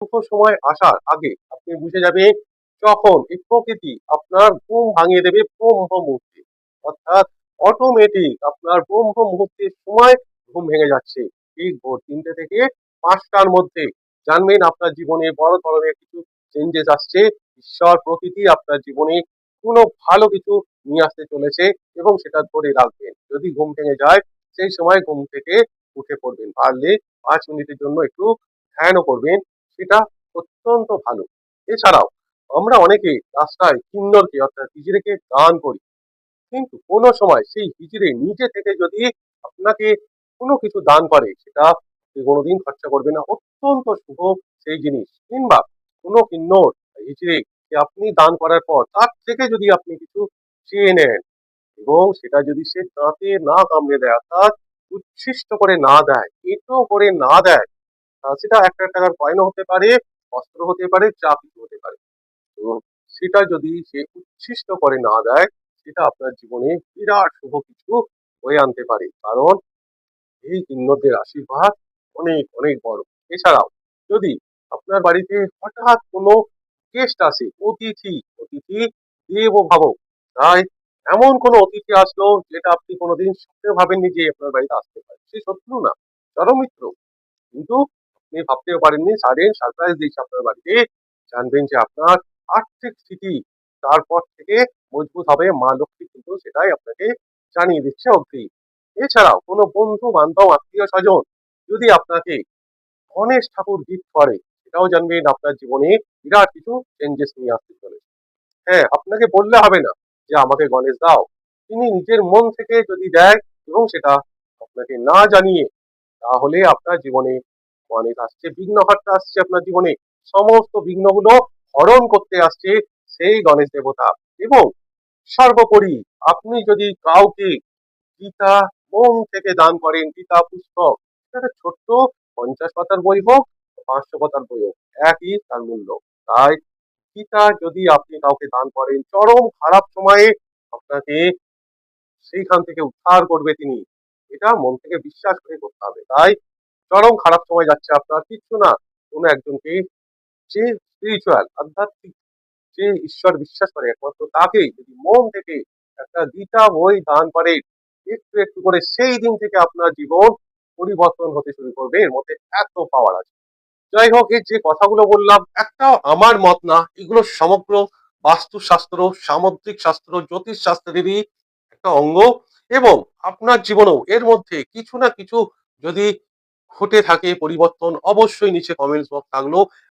শুভ সময় আসার আগে আপনি বুঝে যাবেন যখন এই প্রকৃতি আপনার ঘুম ভাঙিয়ে দেবে ব্রহ্ম মুহূর্তে। অর্থাৎ অটোমেটিক আপনার ব্রহ্ম মুহূর্তের সময় ঘুম ভেঙে যাচ্ছে। ঠিক ভোর তিনটে থেকে পাঁচটার মধ্যে জানবেন আপনার জীবনে বড় ধরনের কিছু চেঞ্জেস আসছে। ঈশ্বর প্রকৃতি আপনার জীবনে কোনো ভালো কিছু নিয়ে আসতে চলেছে এবং সেটা ধরে রাখবেন। যদি ঘুম ভেঙে যায়, সেই সময় ঘুম থেকে উঠে পড়বেন। পারলে পাঁচ মিনিটের জন্য একটু ধ্যানও করবেন। অত্যন্ত ভালো। এছাড়াও আমরা অনেকে রাস্তায় কিন্নরকে, অর্থাৎ হিজড়েকে দান করি। কিন্তু কোনো সময় সেই হিজড়ে নিজে থেকে যদি আপনাকে কোনো কিছু দান করে, সেটা কোনোদিন খরচা করবে না। অত্যন্ত শুভ সেই জিনিস। কিংবা কোনো কিন্নর হিজড়ে আপনি দান করার পর তার থেকে যদি আপনি কিছু চেয়ে নেন এবং সেটা যদি সে দাঁতে না কামড়ে দেয়, অর্থাৎ উচ্ছিষ্ট করে না দেয়, এঁটো করে না দেয় সেটা একটা টাকার কয়েনও হতে পারে অস্ত্র হতে পারে কিছু হতে পারে। তো সেটা যদি সে উচ্ছিষ্ট করে না দেয়, সেটা আপনার জীবনে বিরাট শুভ কিছু হয়ে আনতে পারে। কারণ এই কিন্নরদের আশীর্বাদ অনেক অনেক বড়। এছাড়াও যদি আপনার বাড়িতে হঠাৎ কোনো গেস্ট আসে, অতিথি অতিথি দেব ভাব তাই এমন কোনো অতিথি আসলো যেটা আপনি কোনোদিন স্বপ্নে ভাবেননি যে আপনার বাড়িতে আসতে পারে। সে শত্রু না চরমিত্র কিন্তু আপনি ভাবতেও পারেননি সাডেন সারপ্রাইজ দিয়েছে আপনার বাড়িতে। জানবেন যে আপনার আর্থিক স্থিতি তারপর থেকে মজবুত হবে, মা লক্ষ্মী কিন্তু সেটাই আপনাকে জানিয়ে দিচ্ছে অগ্রি এছাড়াও কোনো বন্ধু বান্ধব আত্মীয় স্বজন যদি আপনাকে গণেশ ঠাকুর গিফট করে, সেটাও জানবেন আপনার জীবনে বিরাট কিছু চেঞ্জেস নিয়ে আসতে চলেছে। হ্যাঁ আপনাকে বললে হবে না যে আমাকে গণেশ দাও। তিনি নিজের মন থেকে যদি দেয় এবং সেটা আপনাকে না জানিয়ে, তাহলে আপনার জীবনে গণেশ আসছে বিঘ্নহর্তা আসছে আপনার জীবনে। সমস্ত বিঘ্নগুলো হরণ করতে আসছে সেই গণেশ দেবতা। এবং সর্বোপরি আপনি যদি কাউকে গীতা মন থেকে দান করেন, গীতা পুস্তক, সেটা ছোট্ট পঞ্চাশ পাতার বই হোক, পাঁচশো পাতার বই হোক, একই তার মূল্য। তাই গীতা যদি আপনি কাউকে দান করেন, চরম খারাপ সময়ে আপনাকে সেইখান থেকে উদ্ধার করবে তিনি। এটা মন থেকে বিশ্বাস করে করতে হবে। তাই চরম খারাপ সময় যাচ্ছে আপনার, কিচ্ছু না। কোনো একজনকে যে স্পিরিচুয়াল আধ্যাত্মিক যে ঈশ্বর বিশ্বাস করে একমাত্র তাকেই, যদি মন থেকে একটা গীতা বই দান করে, একটু একটু করে সেই দিন থেকে আপনার জীবন পরিবর্তন হতে শুরু করবে। এর মধ্যে এত পাওয়ার আছে। যাই হোক, এই যে কথাগুলো বললাম একটা আমার মত না। এগুলো সমগ্র বাস্তুশাস্ত্র, সামুদ্রিক শাস্ত্র জ্যোতিষ শাস্ত্রেরই একটা অঙ্গ। এবং আপনার জীবনেও এর মধ্যে কিছু না কিছু যদি ঘটে থাকে পরিবর্তন অবশ্যই নিচে কমেন্টস বক্স থাকল।